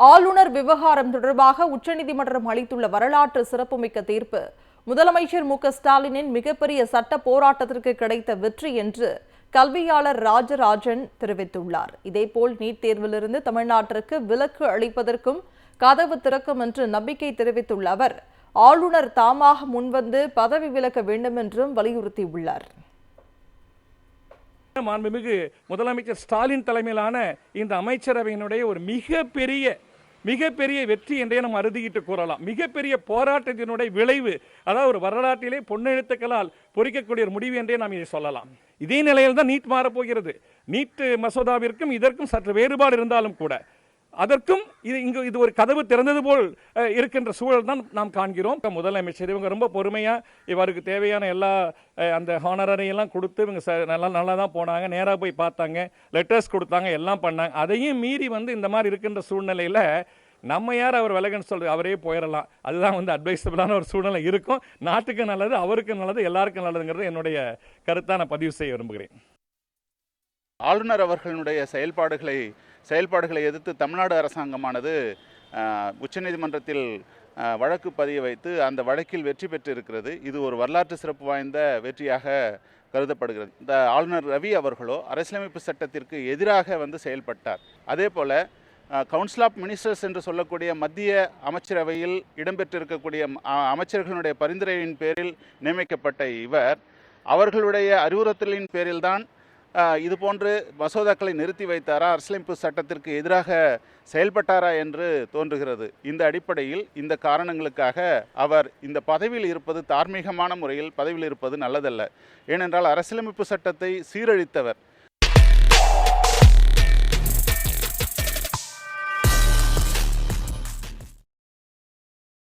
ஆளுநர் விவகாரம் தொடர்பாக உச்சநீதிமன்றம் அளித்துள்ள வரலாற்று சிறப்புமிக்க தீர்ப்பு. முதலமைச்சர் மு. ஸ்டாலினின் மிகப்பெரிய சட்ட போராட்டத்திற்கு கிடைத்த வெற்றி என்று கல்வியாளர் ராஜராஜன் தெரிவித்துள்ளார். இதேபோல் நீட் தேர்விலிருந்து தமிழ்நாட்டிற்கு விலக்கு அளிப்பதற்கும் கதவு திறக்கும் என்று நம்பிக்கை தெரிவித்துள்ள அவர் ஆளுநர் தாமாக முன்வந்து பதவி விலக்க வேண்டும் என்றும் வலியுறுத்தியுள்ளார். மாண்புமிகு முதலமைச்சர் ஸ்டாலின் தலைமையிலான இந்த அமைச்சரவையினுடைய ஒரு மிகப்பெரிய மிகப்பெரிய வெற்றி என்றே நம்ம அறுதியிட்டு கூறலாம். மிகப்பெரிய போராட்டத்தினுடைய விளைவு அதாவது ஒரு வரலாற்றிலே பொன்னெழுத்துக்களால் பொறிக்கக்கூடிய ஒரு முடிவு என்றே நாம் இதை சொல்லலாம். இதே நிலையில் தான் நீட் மாறப்போகிறது. நீட் மசோதாவிற்கும் இதற்கும் சற்று வேறுபாடு இருந்தாலும் கூட அதற்கும் இது இங்கு இது ஒரு கதவு திறந்தது போல் இருக்கின்ற சூழல் தான் நாம் காண்கிறோம். முதலமைச்சர் இவங்க ரொம்ப பொறுமையாக இவருக்கு தேவையான எல்லா அந்த ஹானரையெல்லாம் எல்லாம் கொடுத்து இவங்க ச நல்லா நல்லா தான் போனாங்க. நேராக போய் பார்த்தாங்க. லெட்டர்ஸ் கொடுத்தாங்க. எல்லாம் பண்ணாங்க. அதையும் மீறி வந்து இந்த மாதிரி இருக்கின்ற சூழ்நிலையில் நம்ம யார் அவர் விலகன்னு சொல்றது? அவரே போயிடலாம். அதுதான் வந்து அட்வைசபிளான ஒரு சூழ்நிலை இருக்கும். நாட்டுக்கு நல்லது அவருக்கு நல்லது எல்லாருக்கும் நல்லதுங்கிறது என்னுடைய கருத்தாக நான் பதிவு செய்ய விரும்புகிறேன். ஆளுநர் அவர்களுடைய செயல்பாடுகளை செயல்பாடுகளை எதிர்த்து தமிழ்நாடு அரசாங்கமானது உச்சநீதிமன்றத்தில் வழக்கு பதிய வைத்து அந்த வழக்கில் வெற்றி பெற்று இருக்கிறது இது ஒரு வரலாற்று சிறப்பு வாய்ந்த வெற்றியாக கருதப்படுகிறது. இந்த ஆளுநர் ரவி அவர்களோ அரசியலமைப்பு சட்டத்திற்கு எதிராக வந்து செயல்பட்டார். அதே போல கவுன்சில் ஆஃப் மினிஸ்டர்ஸ் என்று சொல்லக்கூடிய மத்திய அமைச்சரவையில் இடம்பெற்றிருக்கக்கூடிய அமைச்சர்களுடைய பரிந்துரையின் பேரில் நியமிக்கப்பட்ட இவர் அவர்களுடைய அறிவுறுத்தலின் பேரில்தான் இது போன்று மசோதாக்களை நிறுத்தி வைத்தாரா? அரசியலமைப்பு சட்டத்திற்கு எதிராக செயல்பட்டாரா என்று தோன்றுகிறது. இந்த அடிப்படையில் இந்த காரணங்களுக்காக அவர் இந்த பதவியில் இருப்பது தார்மீகமான முறையில் பதவியில் இருப்பது நல்லதல்ல. ஏனென்றால் அரசியலமைப்பு சட்டத்தை சீரழித்தவர்